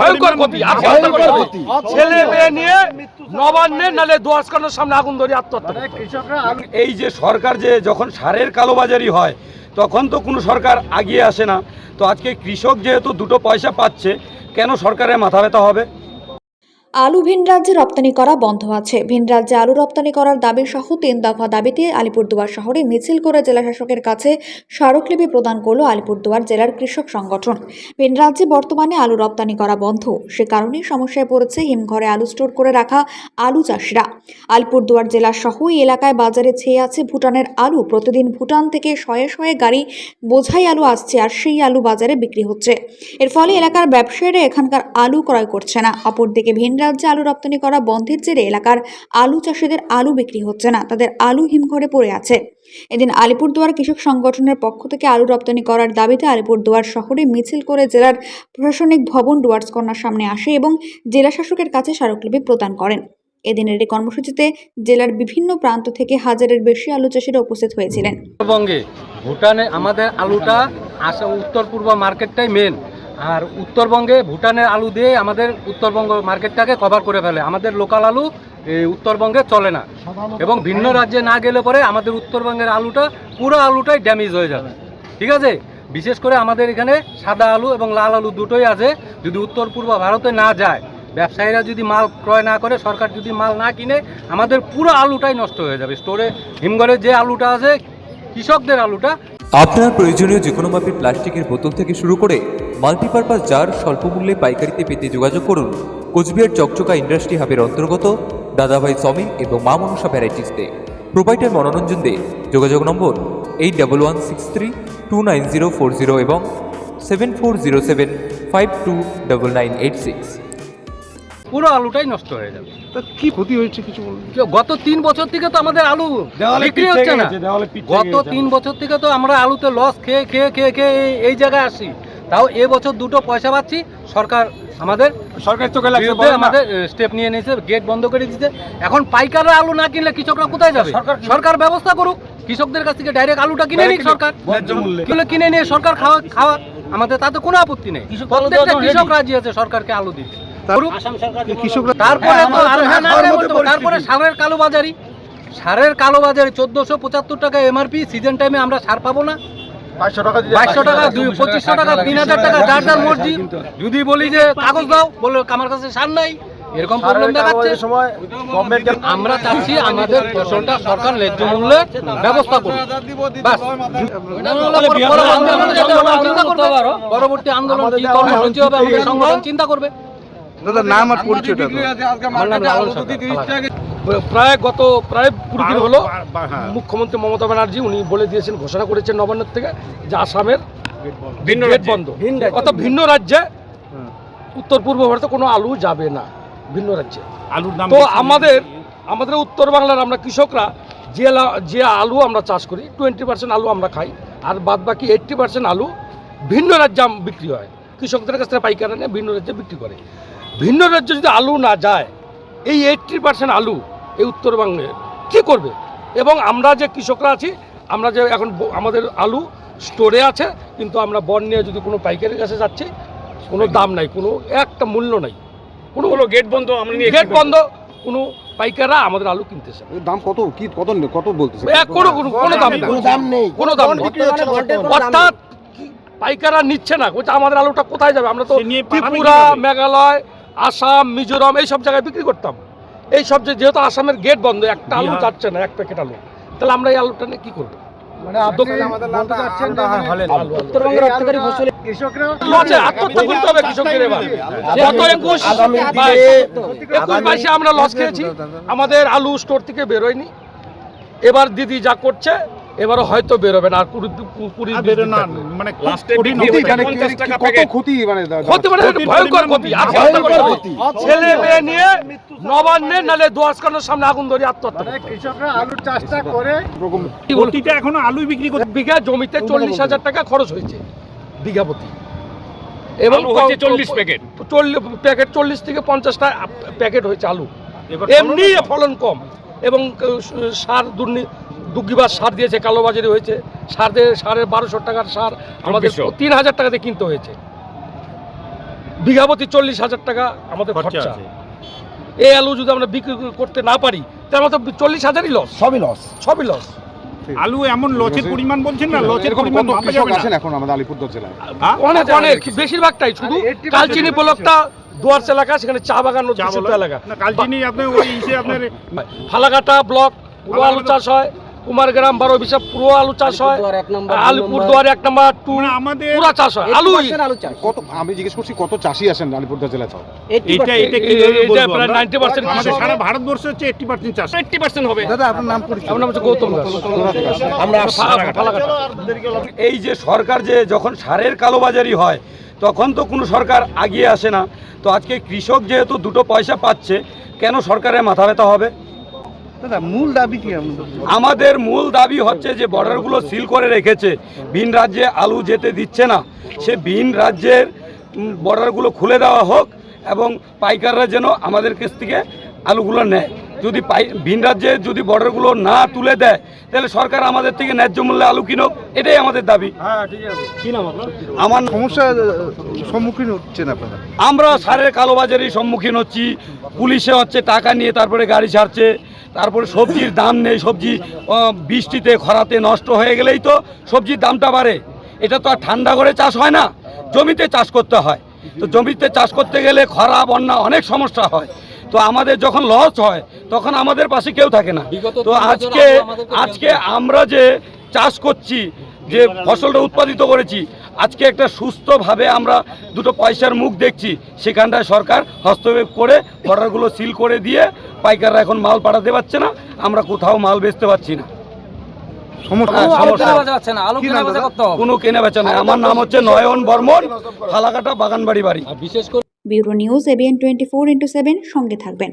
ভয়ঙ্কর ক্ষতি ভয়ঙ্কর ক্ষতি। ছেলে মেয়ে নিয়ে নবান্নে নালে দোয়াশকানোর সামনে আগুন ধরে আত্মহত্যা এই যে সরকার যে যখন সারের কালোবাজারি হয় তখন তো কোনো সরকার আগিয়ে আসে না। তো আজকে কৃষক যেহেতু দুটো পয়সা পাচ্ছে কেন সরকারের মাথা ব্যথা হবে? আলু ভিন রাজ্যে রপ্তানি করা বন্ধ আছে। ভিন রাজ্যে আলু রপ্তানি করার দাবি সহ তিন দফা দাবিতে আলিপুরদুয়ার শহরে মিছিল করে জেলা শাসকের কাছে স্মারকলিপি প্রদান করল আলিপুরদুয়ার জেলার কৃষক সংগঠন। ভিন রাজ্যে বর্তমানে আলু রপ্তানি করা বন্ধ। সে কারণেই সমস্যায় পড়েছে হিমঘরে আলু স্টোর করে রাখা আলু চাষিরা। আলিপুরদুয়ার জেলা সহ এলাকায় বাজারে ছেয়ে আছে ভুটানের আলু। প্রতিদিন ভুটান থেকে শয়ে শয়ে গাড়ি বোঝাই আলু আসছে আর সেই আলু বাজারে বিক্রি হচ্ছে। এর ফলে এলাকার ব্যবসায়ীরা এখানকার আলু ক্রয় করছে না। অপরদিকে ভিন রাজ্যে আলু রপ্তানি করা বন্ধের জেরে এলাকার আলু চাষিদের আলু বিক্রি হচ্ছে না, তাদের আলু হিমঘরে পড়ে আছে। এদিন আলিপুরদুয়ার কৃষক সংগঠনের পক্ষ থেকে আলু রপ্তানি করার দাবিতে আলিপুরদুয়ার শহরে মিছিল করে জেলার প্রশাসনিক ভবন ডুয়ার্স কর্নার সামনে আসে এবং জেলা শাসকের কাছে স্মারকলিপি প্রদান করেন। এদিনের এই কর্মসূচিতে জেলার বিভিন্ন প্রান্ত থেকে হাজারের বেশি আলু চাষিরা উপস্থিত হয়েছিলেন। ভুটানে আমাদের আলুটা আসা উত্তর পূর্ব মার্কেটটাই মেন আর উত্তরবঙ্গে ভুটানের আলু দিয়ে আমাদের উত্তরবঙ্গ মার্কেটটাকে কভার করে ফেলে। আমাদের লোকাল আলু উত্তরবঙ্গে চলে না। এবং ভিন্ন রাজ্যে না গেলে পরে আমাদের উত্তরবঙ্গের আলুটা, পুরো আলুটাই ড্যামেজ হয়ে যাবে। ঠিক আছে? বিশেষ করে আমাদের এখানে সাদা আলু এবং লাল আলু দুটোই আছে। যদি উত্তর পূর্ব ভারতে না যায়, ব্যবসায়ীরা যদি মাল ক্রয় না করে, সরকার যদি মাল না কিনে, আমাদের পুরো আলুটাই নষ্ট হয়ে যাবে। স্টোরে হিমঘরে যে আলুটা আছে, কৃষকদের আলুটা আপনার প্রয়োজনীয় যে কোনো মাপের প্লাস্টিকের বোতল থেকে শুরু করে মাল্টিপারপাস জার স্বল্প মূল্যে পাইকারিতে পেতে যোগাযোগ করুন। কোচবিহার চকচকা ইন্ডাস্ট্রি হাবের অন্তর্গত দাদাভাই সমিং এবং মা মনসা ভ্যারাইটিসতে। প্রোভাইডার মনোরঞ্জন দে। যোগাযোগ নম্বর eight double one six three two nine zero four zero এবং seven four zero seven five two double nine eight six. পুরো আলুটাই নষ্ট হয়ে যাবে। তা কি ক্ষতি হয়েছে কিছু বলুন। গত তিন বছর থেকে তো আমাদের আলু বিক্রি হচ্ছে না। গত তিন বছর থেকে তো আমরা আলুতে লস খেয়ে খেয়ে খেয়ে খেয়ে এই জায়গায় আসি। তাও এ বছর দুটো পয়সা পাচ্ছি সরকার আমাদের সরকারের চোখে লাগছে আমাদের স্টেপ নিয়ে নিয়েছে গেট বন্ধ করে দিয়েছে। এখন পাইকাররা আলু না কিনলে কৃষকরা কোথায় যাবে? সরকার ব্যবস্থা করুক কৃষকদের কাছ থেকে ডাইরেক্ট আলুটা কিনে নিক সরকার। কিনে কিনে নিয়ে সরকার খাওয়া খাওয়া আমাদের তাতে কোনো আপত্তি নেই। প্রত্যেকটা কৃষক রাজি আছে সরকারকে আলু দিতে। তারপরে সারের কালো বাজারি। সারের কালো বাজারে চোদ্দশো পঁচাত্তর টাকা এমআরপি সিজন টাইমে আমরা সার পাবো না। বাইশশো টাকা পঁচিশশো টাকা তিন হাজার টাকা যার যার মর্জি। যদি বলি যে কাগজ দাও বলে আমার কাছে সার নাই এরকম প্রবলেম দেখাচ্ছে। আমরা চাচ্ছি আমাদের ফসলটা সরকার ন্যায্য মূল্যে ব্যবস্থা করুন। পরবর্তী আন্দোলন কি কর্মসূচি হবে আমাদের সংগঠন চিন্তা করবে। দাদা নাম আর পরিচয়টা। আমার নাম লালন সরকার প্রায় গত প্রায় কুড়ি দিন হলো হ্যাঁ। মুখ্যমন্ত্রী মমতা ব্যানার্জি উনি বলে দিয়েছেন ঘোষণা করেছেন নবান্নের থেকে যে আসামের ভিন্ন বন্ধ। অর্থাৎ ভিন্ন রাজ্যে উত্তর পূর্ব ভারতে কোনো আলু যাবে না ভিন্ন রাজ্যে। আলুর দাম তো আমাদের আমাদের উত্তর বাংলার আমরা কৃষকরা যে যে আলু আমরা চাষ করি টোয়েন্টি পার্সেন্ট আলু আমরা খাই আর বাদ বাকি এইট্টি পার্সেন্ট আলু ভিন্ন রাজ্যে বিক্রি হয়। কৃষকদের কাছ থেকে পাইকারি নিয়ে ভিন্ন রাজ্যে বিক্রি করে। ভিন্ন রাজ্যে যদি আলু না যায় এই এইট্টি পার্সেন্ট আলু এই উত্তরবঙ্গে কী করবে? এবং আমরা যে কৃষকরা আছি আমরা যে এখন আমাদের আলু স্টোরে আছে কিন্তু আমরা বন নিয়ে যদি কোনো পাইকারের কাছে যাচ্ছি কোনো দাম নাই কোনো একটা মূল্য নাই। কোনো হলো গেট বন্ধ আমরা নিয়ে গেট বন্ধ কোনো পাইকাররা আমাদের আলু কিনতেছে এর দাম কত? কি কত কত বলতেছে? কোনো কোনো কোনো দাম নেই দাম নেই। কোনো দাম নেই। অর্থাৎ পাইকাররা নিচ্ছে না। বলছে আমাদের আলুটা কোথায় যাবে? আমরা তো ত্রিপুরা মেঘালয় আসাম মিজোরাম এইসব জায়গায় বিক্রি করতাম। এই সব যে যেহেতু আসামের গেট বন্ধ একটা আলু যাচ্ছে না এক প্যাকেট আলু। তাহলে আমরা এই আলুটা নিয়ে কি করব? মানে আমরা লস খেয়েছি। আমাদের আলু স্টোর থেকে বেরোয়নি। এবার দিদি যা করছে এবারও হয়তো বেরোবে না আর কুড়ি কুড়ি মানে মানে কত ক্ষতি মানে ক্ষতি মানে ভয়ঙ্কর ক্ষতি আর ভয়ঙ্কর ক্ষতি। ছেলে মেয়ে নিয়ে নবান্নে নালে সামনে আগুন ধরে আত্মহত্যা? প্রতিটা এখনও আলুই বিক্রি বিঘা জমিতে চল্লিশ হাজার টাকা খরচ হয়েছে বিঘা প্রতি এবং আলু 40 প্যাকেট। চল্লিশ প্যাকেট চল্লিশ থেকে পঞ্চাশটা প্যাকেট হয়েছে আলু। এবার এমনি ফলন কম এবং সার দুর্নী দুর্গিবার সার দিয়েছে কালোবাজারি হয়েছে। সার দিয়ে সারের বারোশো টাকার সার আমাদের তিন হাজার টাকাতে কিনতে হয়েছে। বিঘাপতি চল্লিশ হাজার টাকা আমাদের খরচা এই আলু যদি আমরা বিক্রি করতে না পারি তাহলে আমাদের চল্লিশ হাজারই লস সবই লস সবই লস আলু এমন লচের পরিমাণ বলছেন না? লচের পরিমাণ মাপা যাবে না। আছেন এখন আমাদের আলিপুরদুয়ার জেলায়। অনেক অনেক। বেশিরভাগটাই শুধু কালচিনি ব্লকটা দুয়ারস এলাকা সেখানে চা বাগান। এলাকা। কালচিনি আপনি ওই ইসে আপনার ফালাকাটা ব্লক আলু চাষ হয়। কুমারগ্রাম বারো বিশাপ পুরো আলু চাষ হয়। আলিপুরদুয়ার এক নম্বর টু মানে আমাদের পুরো চাষ হয়। আলু কত আমি জিজ্ঞেস করছি কত চাষি আছেন আলিপুরদুয়ার জেলায় তাও? এটা এটা এটা প্রায় আমরা? 90% আমাদের সারা ভারতবর্ষে হচ্ছে এইটটি পার্সেন্ট চাষ। এইটটি পার্সেন্ট হবে। দাদা আপনার নাম পরিচয়। আমার নাম হচ্ছে গৌতম দাস। আমরা এই যে সরকার যে যখন সারের কালোবাজারি হয় তখন তো কোনো সরকার আগিয়ে আসে না। তো আজকে কৃষক যেহেতু দুটো পয়সা পাচ্ছে কেন সরকারের মাথা ব্যথা হবে? দাদা মূল দাবি কি আমাদের মূল দাবি হচ্ছে যে বর্ডারগুলো সিল করে রেখেছে। ভিন রাজ্যে আলু যেতে দিচ্ছে না। সে ভিন রাজ্যের বর্ডারগুলো খুলে দেওয়া হোক এবং পাইকাররা যেন আমাদের কাছ থেকে আলুগুলো নেয়। যদি পাই ভিন রাজ্যে যদি বর্ডারগুলো না তুলে দেয় তাহলে সরকার আমাদের থেকে ন্যায্য মূল্যে আলু কিনুক। এটাই আমাদের দাবি। আমার সমস্যার সম্মুখীন হচ্ছেন আপনারা। আমরা সারের কালোবাজারির সম্মুখীন হচ্ছি। পুলিশে হচ্ছে টাকা নিয়ে তারপরে গাড়ি ছাড়ছে। তারপরে সবজির দাম নেই সবজি বৃষ্টিতে খরাতে নষ্ট হয়ে গেলেই তো সবজির দামটা বাড়ে। এটা তো আর ঠান্ডা করে চাষ হয় না জমিতে চাষ করতে হয়। তো জমিতে চাষ করতে গেলে খরা বন্যা অনেক সমস্যা হয়। তো আমাদের যখন লস হয় তখন আমাদের পাশে কেউ থাকে না। তো আজকে আজকে আমরা যে চাষ করছি যে ফসলটা উৎপাদিত করেছি আজকে একটা সুস্থভাবে আমরা দুটো পয়সার মুখ দেখছি। সেখানটায় সরকার হস্তক্ষেপ করে বর্ডারগুলো সিল করে দিয়ে পাইকাররা এখন মাল পাঠাতে পারছে না আমরা কোথাও মাল বেচতে পারছি না? কোনো কেনা বেচা নাই। আমার নাম হচ্ছে নয়ন বর্মন ফালাকাটা বাগানবাড়ি বাড়ি। বিশেষ করে bureau news ABN twenty four into seven সঙ্গে থাকবেন।